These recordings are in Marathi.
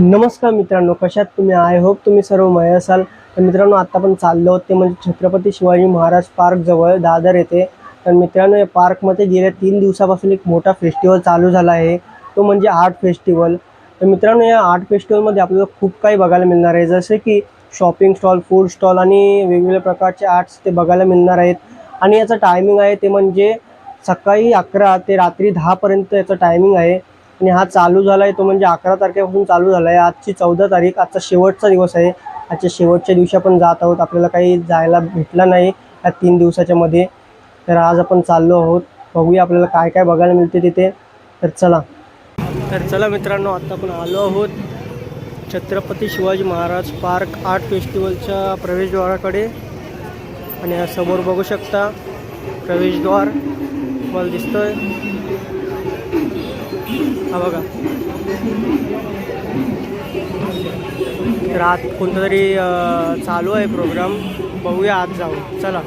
नमस्कार मित्रांनो कशात तुम्ही? आय होप तुम्ही सर्व मय असाल. तर मित्रांनो आत्ता पण चाललो होते ते म्हणजे छत्रपती शिवाजी महाराज पार्क जवळ दादर येथे. तर मित्रांनो या पार्कमध्ये गेल्या तीन दिवसापासून एक मोठा फेस्टिवल चालू झाला आहे. तो म्हणजे आर्ट फेस्टिवल तर मित्रांनो या आर्ट फेस्टिवलमध्ये आपल्याला खूप काही बघायला मिळणार आहे. जसे की शॉपिंग स्टॉल फूड स्टॉल आणि वेगवेगळ्या प्रकारचे आर्ट्स ते बघायला मिळणार आहेत. आणि याचं टायमिंग आहे ते म्हणजे सकाळी अकरा ते रात्री दहापर्यंत याचं टायमिंग आहे. आणि हा चालू झाला आहे तो म्हणजे अकरा तारखेपासून चालू झाला आहे आजची चौदा तारीख आजचा शेवटचा दिवस आहे. आजच्या शेवटच्या दिवशी आपण जात आहोत. आपल्याला काही जायला भेटला नाही या तीन दिवसाच्या मध्ये. तर आज आपण चाललो आहोत. बघूया आपल्याला काय काय बघायला मिळते तिथे. तर चला. तर चला मित्रांनो आता आपण आलो आहोत छत्रपती शिवाजी महाराज पार्क आर्ट फेस्टिवलच्या प्रवेशद्वाराकडे. आणि या समोर बघू शकता प्रवेशद्वार. मला दिसतोय. हा बघा. तर आत कोणता तरी चालू आहे प्रोग्राम बघूया आत जाऊ चला.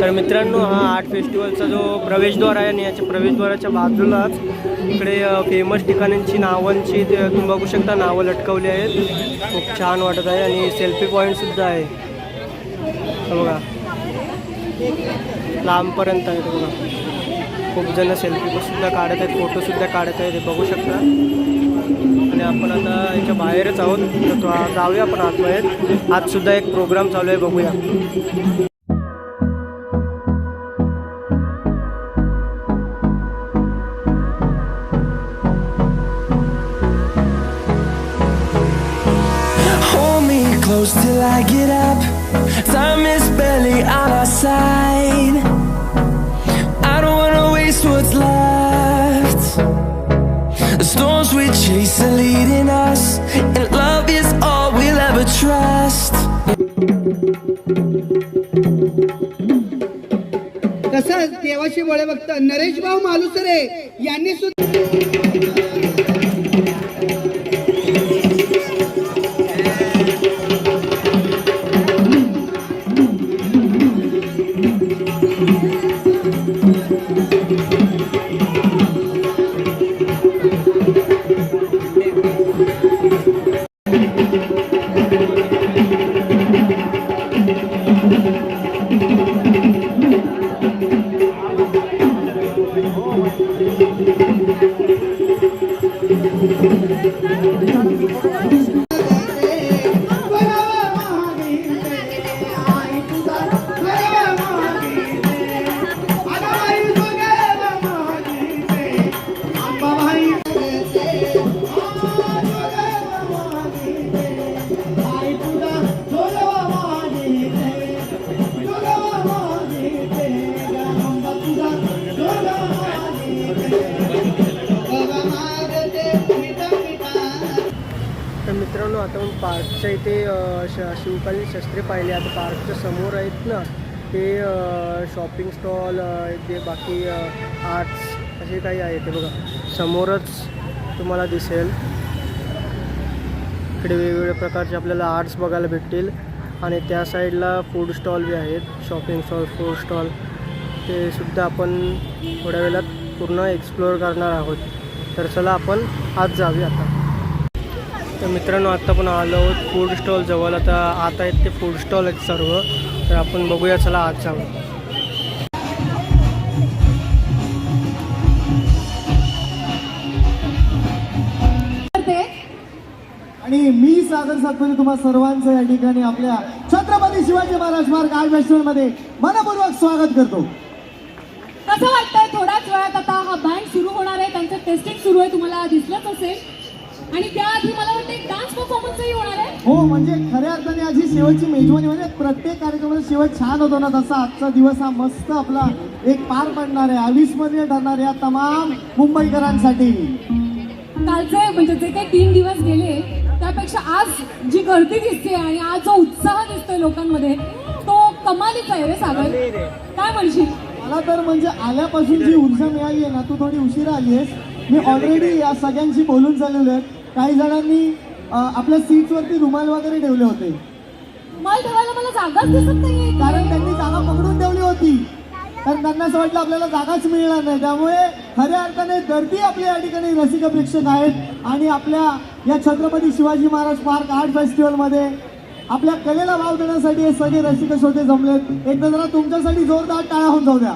तर मित्रांनो हा आर्ट फेस्टिवलचा जो प्रवेशद्वार आहे आणि याच्या प्रवेशद्वाराच्या बाजूलाच इकडे फेमस ठिकाणांची नावांची ते तुम्ही बघू शकता. नावं लटकवली आहेत. खूप छान वाटत आहे आणि सेल्फी पॉईंटसुद्धा आहे. बघा. लांबपर्यंत आहे बघा. खूप जण सेल्फी सुद्धा काढत आहेत फोटोसुद्धा काढत आहेत हे बघू शकता. आणि आपण आता याच्या बाहेरच आहोत तर जाऊया आपण आतमध्ये. आजसुद्धा एक प्रोग्राम चालू आहे बघूया. Close till I get up. Time is barely Chasing leading us, and love is all we'll ever trust. तसंच देवाशी बळे भक्त नरेश भाऊ मालुसरे यांनी सुद्धा शिवकालीन पाहिले आता पार्कच्या समोर आहेत ना ते शॉपिंग स्टॉल ते बाकी आर्ट्स असे काही आहे ते बघा. समोरच तुम्हाला दिसेल. इकडे वेगवेगळ्या प्रकारचे आपल्याला आर्ट्स बघायला भेटतील. आणि त्या साईडला फूड स्टॉल बी आहेत शॉपिंग स्टॉल फूड स्टॉल ते सुद्धा आपण थोड्या वेळात पूर्ण एक्सप्लोअर करणार आहोत. तर चला आपण आज जाऊया आता. तर मित्रांनो आत्ता पण आलो आहोत फूड स्टॉल जवळ. आता आता आहेत ते फूड स्टॉल आहेत सर्व. तर आपण बघूया चला आज जाऊ आणि मी सागर सातपुते तुम्हा सर्वांचं या ठिकाणी आपल्या छत्रपती शिवाजी महाराज मार्ग आर्ट फेस्टिवलमध्ये मनपूर्वक स्वागत करतो. कसं वाटतंय? थोड्याच वेळात आता हा बँड सुरू होणार आहे. त्यांचं टेस्टिंग सुरू आहे तुम्हाला दिसलंच असेल. आणि त्याआधी मला वाटतं एक डान्स परफॉर्मन्सही होणार आहे. हो म्हणजे खऱ्या अर्थाने आज ही शेवटची मेजवानी म्हणजे प्रत्येक कार्यक्रमाचा शेवट छान होतो ना तसा आजचा दिवस हा मस्त आपला एक पार पडणार आहे. अविस्मरणीय ठरणार आहे या तमाम मुंबईकरांसाठी. कालचे म्हणजे जे काही तीन दिवस गेले त्यापेक्षा आज जी गर्दी दिसते आणि आज जो उत्साह दिसतोय लोकांमध्ये तो कमालीचा आहे रे सागर. काय म्हणशील? मला तर म्हणजे आल्यापासून जी ऊर्जा मिळाली आहे ना तू थोडी उशिरा आली आहेस मी ऑलरेडी या सगळ्यांशी बोलून चाललेलो आहे. काही जणांनी आपल्या सीट्सवरती रुमाल वगैरे ठेवले होते. ठेवायला मला जागाच दिसत कारण त्यांनी जागा पकडून ठेवली होती. तर त्यांना असं वाटलं आपल्याला जागाच मिळणार नाही. त्यामुळे खऱ्या अर्थाने गर्दी आपल्या या ठिकाणी रसिक प्रेक्षक आहेत. आणि आपल्या या छत्रपती शिवाजी महाराज पार्क आर्ट फेस्टिवलमध्ये आपल्या कलेला भाव देण्यासाठी हे सगळे रसिक श्रोते जमलेत. एकदा जरा तुमच्यासाठी जोरदार टाळा होऊन जाऊ द्या.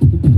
you.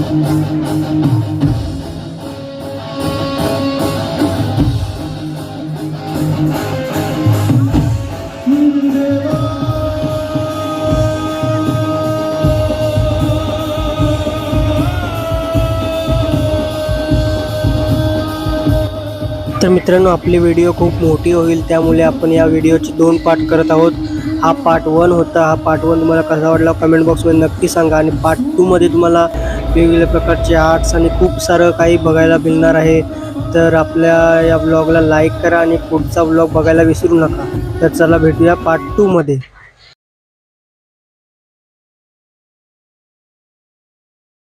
フフフフ。मित्रांनो आपली व्हिडिओ खूप मोठी होईल त्यामुळे आपण या व्हिडिओचे दोन पार्ट करत आहोत. हा पार्ट वन होता. हा पार्ट वन तुम्हाला कसा वाटला कमेंट बॉक्समध्ये नक्की सांगा. आणि पार्ट टूमध्ये तुम्हाला वेगवेगळ्या प्रकारचे आर्ट्स आणि खूप सारं काही बघायला मिळणार आहे. तर आपल्या या ब्लॉगला लाईक करा आणि पुढचा ब्लॉग बघायला विसरू नका. तर चला भेटूया पार्ट टूमध्ये